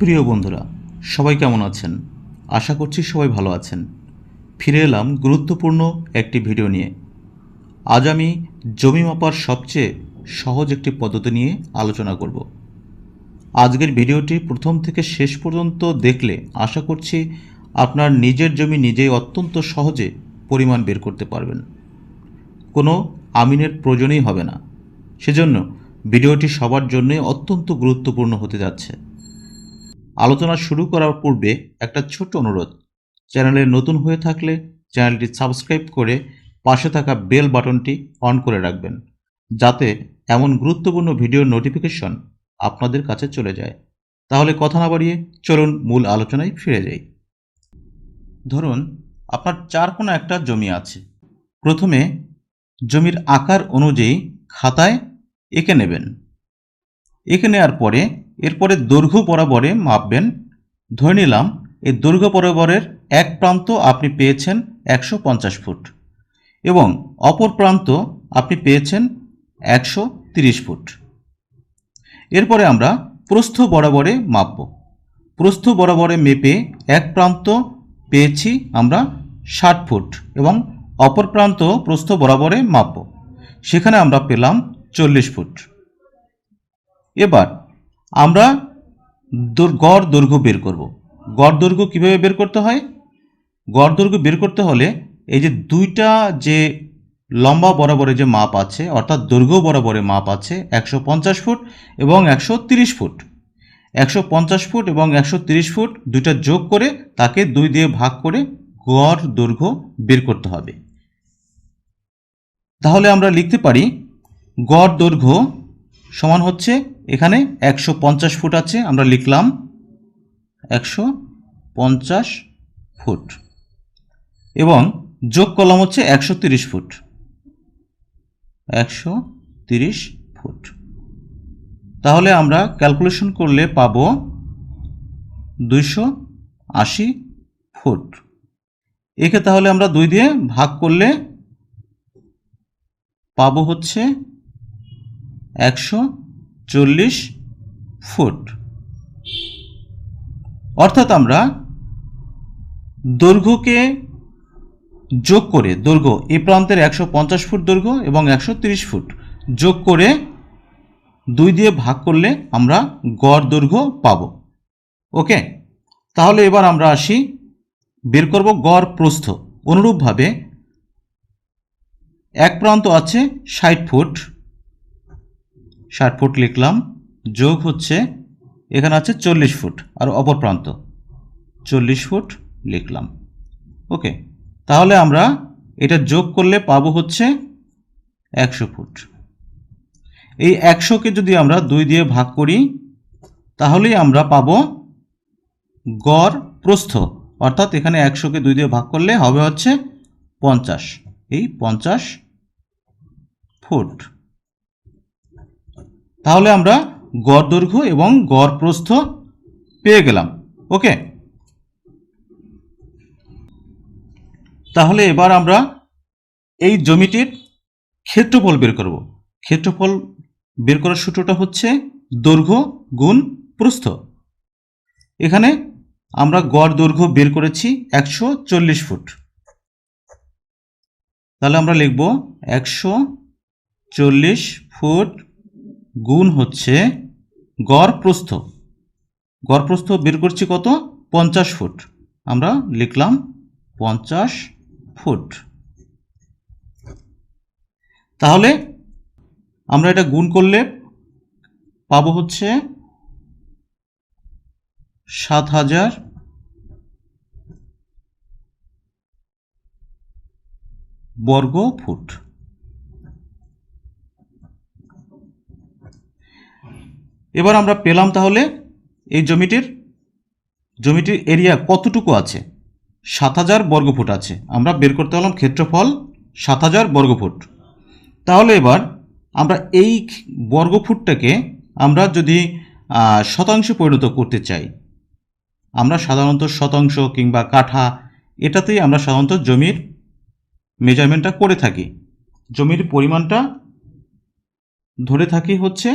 প্রিয় বন্ধুরা, সবাই কেমন আছেন? আশা করছি সবাই ভালো আছেন। ফিরে এলাম গুরুত্বপূর্ণ একটি ভিডিও নিয়ে। আজ আমি জমি মাপার সবচেয়ে সহজ একটি পদ্ধতি নিয়ে আলোচনা করব। আজকের ভিডিওটি প্রথম থেকে শেষ পর্যন্ত দেখলে আশা করছি আপনার নিজের জমি নিজেই অত্যন্ত সহজে পরিমাণ বের করতে পারবেন। কোনো আমিনের প্রয়োজনই হবে না। সেজন্য ভিডিওটি সবার জন্যই অত্যন্ত গুরুত্বপূর্ণ হতে যাচ্ছে। আলোচনা শুরু করার পূর্বে একটা ছোট্ট অনুরোধ। চ্যানেলে নতুন হয়ে থাকলে চ্যানেলটি সাবস্ক্রাইব করে পাশে থাকা বেল বাটনটি অন করে রাখবেন, যাতে এমন গুরুত্বপূর্ণ ভিডিওর নোটিফিকেশন আপনাদের কাছে চলে যায়। তাহলে কথা না বাড়িয়ে চলুন মূল আলোচনায় ফিরে যাই। ধরুন, আপনার চার কোনো একটা জমি আছে। প্রথমে জমির আকার অনুযায়ী খাতায় এঁকে নেবেন। এঁকে নেওয়ার পরে এরপরে দৈর্ঘ্য বরাবরে মাপবেন। ধরে নিলাম, এই দৈর্ঘ্য বরাবরের এক প্রান্ত আপনি পেয়েছেন একশো পঞ্চাশ ফুট এবং অপর প্রান্ত আপনি পেয়েছেন একশো তিরিশ ফুট। এরপরে আমরা প্রস্থ বরাবরে মাপব। প্রস্থ বরাবরে মেপে এক প্রান্ত পেয়েছি আমরা ষাট ফুট এবং অপর প্রান্ত প্রস্থ বরাবরে মাপব। সেখানে আমরা পেলাম চল্লিশ ফুট। এবার আমরা গড় দৈর্ঘ্য বের করব। গড় দৈর্ঘ্য কীভাবে বের করতে হয়? গড় দৈর্ঘ্য বের করতে হলে এই যে দুইটা যে লম্বা বরাবরে যে মাপ আছে, অর্থাৎ দৈর্ঘ্য বরাবরে মাপ আছে একশো পঞ্চাশ ফুট এবং একশো তিরিশ ফুট। একশো পঞ্চাশ ফুট এবং একশো তিরিশ ফুট দুইটা যোগ করে তাকে দুই দিয়ে ভাগ করে গড় দৈর্ঘ্য বের করতে হবে। তাহলে আমরা লিখতে পারি গড় দৈর্ঘ্য সমান হচ্ছে এখানে একশো পঞ্চাশ ফুট আছে, আমরা লিখলাম একশো পঞ্চাশ ফুট। এবং যোগ করলাম হচ্ছে একশো তিরিশ ফুট। একশো তিরিশ ফুট। তাহলে আমরা ক্যালকুলেশন করলে পাব দুইশো আশি ফুট। একে তাহলে আমরা দুই দিয়ে ভাগ করলে পাবো হচ্ছে একশো চল্লিশ ফুট। অর্থাৎ আমরা দৈর্ঘ্যকে যোগ করে, দৈর্ঘ্য এ প্রান্তের একশো পঞ্চাশ ফুট দৈর্ঘ্য এবং একশো তিরিশ ফুট যোগ করে দুই দিয়ে ভাগ করলে আমরা গড় দৈর্ঘ্য পাব। ওকে? তাহলে এবার আমরা আসি, বের করব গড় প্রস্থ। অনুরূপভাবে এক প্রান্ত আছে ষাট ফুট ষাট ফুট লিখলাম, যোগ হচ্ছে, এখানে আছে চল্লিশ ফুট, আর অপর প্রান্ত, চল্লিশ ফুট লিখলাম। ওকে, তাহলে আমরা এটা যোগ করলে পাবো হচ্ছে একশো ফুট। এই একশোকে যদি আমরা দুই দিয়ে ভাগ করি, তাহলেই আমরা পাবো গড় প্রস্থ, অর্থাৎ এখানে একশোকে দুই দিয়ে ভাগ করলে হবে হচ্ছে পঞ্চাশ। এই পঞ্চাশ ফুট। তাহলে আমরা গড় দৈর্ঘ্য এবং গড় প্রস্থ পেয়ে গেলাম। ওকে তাহলে এবার আমরা এই জমিটির ক্ষেত্রফল বের করব। ক্ষেত্রফল বের করার সূত্রটা হচ্ছে দৈর্ঘ্য গুণ প্রস্থ। এখানে আমরা গড় দৈর্ঘ্য বের করেছি একশো চল্লিশ ফুট। তাহলে আমরা লিখব একশো চল্লিশ ফুট গুণ হচ্ছে গড় প্রস্থ গড় প্রস্থ বের করছি কত? পঞ্চাশ ফুট। আমরা লিখলাম পঞ্চাশ ফুট। তাহলে আমরা এটা গুণ করলে পাবো হচ্ছে সাত হাজার বর্গ ফুট এবার আমরা পেলাম তাহলে এই জমিটির জমিটির এরিয়া কতটুকু আছে? সাত হাজার বর্গফুট আছে। আমরা বের করতে হলাম ক্ষেত্রফল সাত হাজার বর্গফুট। তাহলে এবার আমরা এই বর্গফুটটাকে আমরা যদি শতাংশে পরিণত করতে চাই, আমরা সাধারণত শতাংশ কিংবা কাঠা, এটাতেই আমরা সাধারণত জমির মেজারমেন্টটা করে থাকি। জমির পরিমাণটা ধরে থাকি হচ্ছে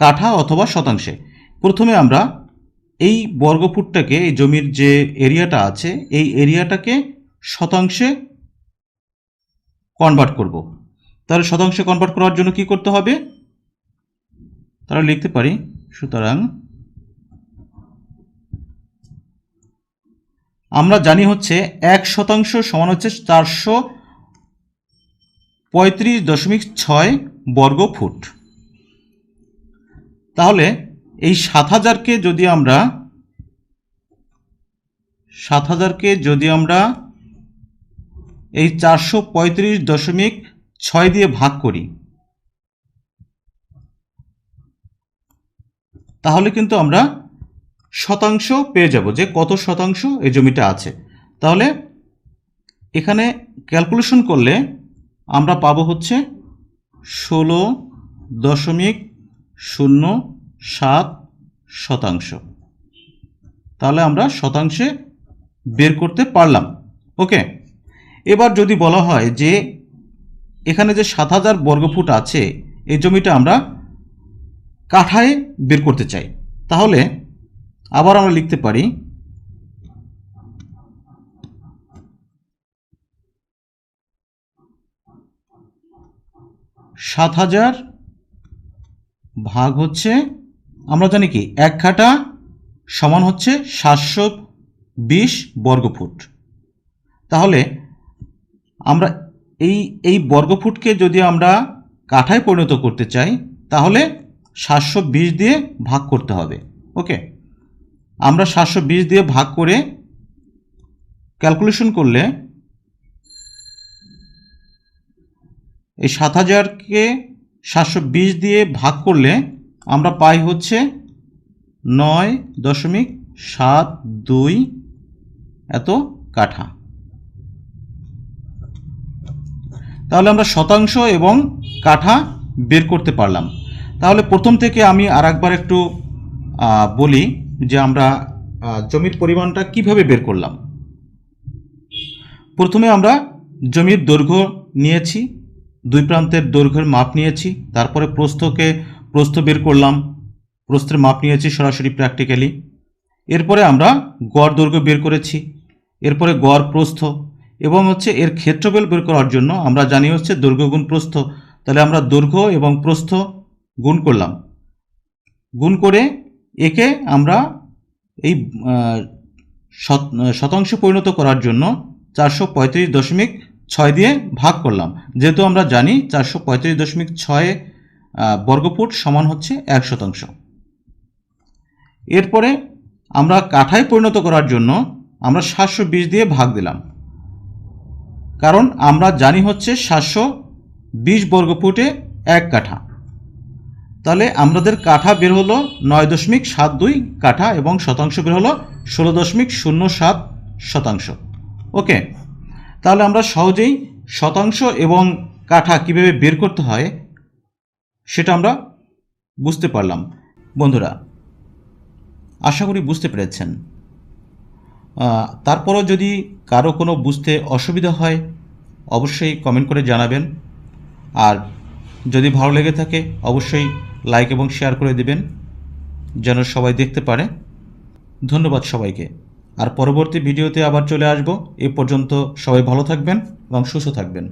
কাঠা অথবা শতাংশে। প্রথমে আমরা এই বর্গফুটটাকে, এই জমির যে এরিয়াটা আছে, এই এরিয়াটাকে শতাংশে কনভার্ট করব। তাহলে শতাংশে কনভার্ট করার জন্য কি করতে হবে? তাহলে লিখতে পারি, সুতরাং আমরা জানি হচ্ছে এক শতাংশ সমান হচ্ছে চারশো পঁয়ত্রিশ দশমিক ছয় বর্গ ফুট তাহলে এই সাত হাজারকে যদি আমরা, সাত হাজারকে যদি আমরা এই চারশো পঁয়ত্রিশ দশমিক ছয় দিয়ে ভাগ করি, তাহলে কিন্তু আমরা শতাংশ পেয়ে যাব যে কত শতাংশ এই জমিটা আছে। তাহলে এখানে ক্যালকুলেশন করলে আমরা পাবো হচ্ছে ষোলো দশমিক শূন্য সাত শতাংশ। তাহলে আমরা শতাংশে বের করতে পারলাম। ওকে? এবার যদি বলা হয় যে এখানে যে সাত হাজার বর্গফুট আছে, এই জমিটা আমরা কাঠায় বের করতে চাই। তাহলে আবার আমরা লিখতে পারি সাত হাজার ভাগ হচ্ছে, আমরা জানি কি, এক কাঠা সমান হচ্ছে সাতশো বিশ বর্গফুট। তাহলে আমরা এই এই বর্গফুটকে যদি আমরা কাঠায় পরিণত করতে চাই, তাহলে সাতশো বিশ দিয়ে ভাগ করতে হবে, ওকে? আমরা সাতশো বিশ দিয়ে ভাগ করে ক্যালকুলেশন করলে এই সাত হাজারকে সাতশো বিশ দিয়ে ভাগ করলে আমরা পাই হচ্ছে নয় দশমিক সাত দুই এত কাঠা। তাহলে আমরা শতাংশ এবং কাঠা বের করতে পারলাম। তাহলে প্রথম থেকে আমি আর একবার একটু বলি যে আমরা জমির পরিমাণটা কীভাবে বের করলাম। প্রথমে আমরা জমির দৈর্ঘ্য নিয়েছি। দুই প্রান্তের দৈর্ঘ্যের মাপ নিয়েছি, তারপরে প্রস্থকে প্রস্থ বের করলাম। প্রস্থের মাপ নিয়েছি সরাসরি প্র্যাকটিক্যালি এরপরে আমরা গড় দৈর্ঘ্য বের করেছি, এরপরে গড় প্রস্থ এবং হচ্ছে এর ক্ষেত্রফল বের করার জন্য আমরা জানি হচ্ছে দৈর্ঘ্য গুণ প্রস্থ। তাহলে আমরা দৈর্ঘ্য এবং প্রস্থ গুণ করলাম। গুণ করে একে আমরা এই শতাংশ পরিণত করার জন্য চারশো পঁয়ত্রিশ দশমিক ছয় দিয়ে ভাগ করলাম। যেহেতু আমরা জানি চারশো পঁয়ত্রিশ দশমিক ছয় বর্গফুট সমান হচ্ছে এক শতাংশ। এরপরে আমরা কাঠায় পরিণত করার জন্য আমরা সাতশো বিশ দিয়ে ভাগ দিলাম। কারণ আমরা জানি হচ্ছে সাতশো বিশ বর্গফুটে এক কাঠা। তাহলে আমাদের কাঠা বের হলো নয় দশমিক সাত দুই কাঠা এবং শতাংশ বের হলো ষোলো দশমিক শূন্য সাত শতাংশ। ওকে? তাহলে আমরা সহজেই শতাংশ এবং কাঠা কীভাবে বের করতে হয় সেটা আমরা বুঝতে পারলাম। বন্ধুরা, আশা করি বুঝতে পেরেছেন। তারপরও যদি কারও কোনো বুঝতে অসুবিধা হয়, অবশ্যই কমেন্ট করে জানাবেন। আর যদি ভালো লেগে থাকে, অবশ্যই লাইক এবং শেয়ার করে দেবেন, যেন সবাই দেখতে পারে। ধন্যবাদ সবাইকে। আর পরবর্তী ভিডিওতে আবার চলে আসব। এ পর্যন্ত সবাই ভালো থাকবেন এবং সুস্থ থাকবেন।